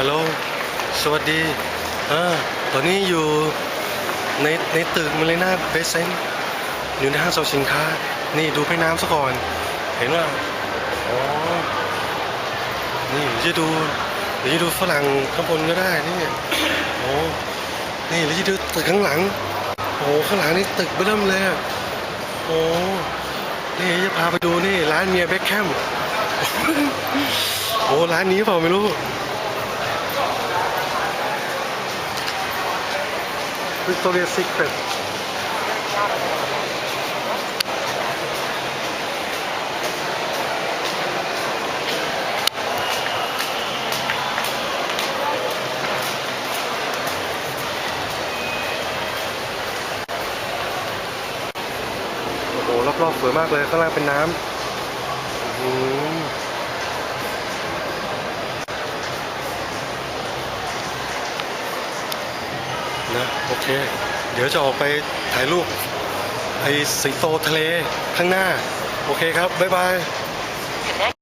ฮัลโหล สวัสดีอ่าตอนนี้อยู่ในในตึกมาเลนาเบสเซนอยู่ในห้างสรรพสินค้า นี่ดูแม่น้ำซะก่อน เห็นว่าอ๋อ นี่หรือจะดูหรือจะดูฝรั่งข้างบนก็ได้นี่โอ้นี่หรือจะดูตึกข้างหลัง โอ้ข้างหลังนี่ตึกเบิ่มเลยโอ้นี่จะพาไปดูนี่ร้านเมียเบคแคมโอ้ร้านนี้เปล่าไม่รู้ Victoria's Secret โอ้โหรอบๆสวยมากเลยข้างล่างเป็นน้ำอื้อหือ นะโอเค เดี๋ยวจะออกไปถ่ายรูปไอ้สิงโตทะเลข้างหน้า โอเคครับ บ๊ายบาย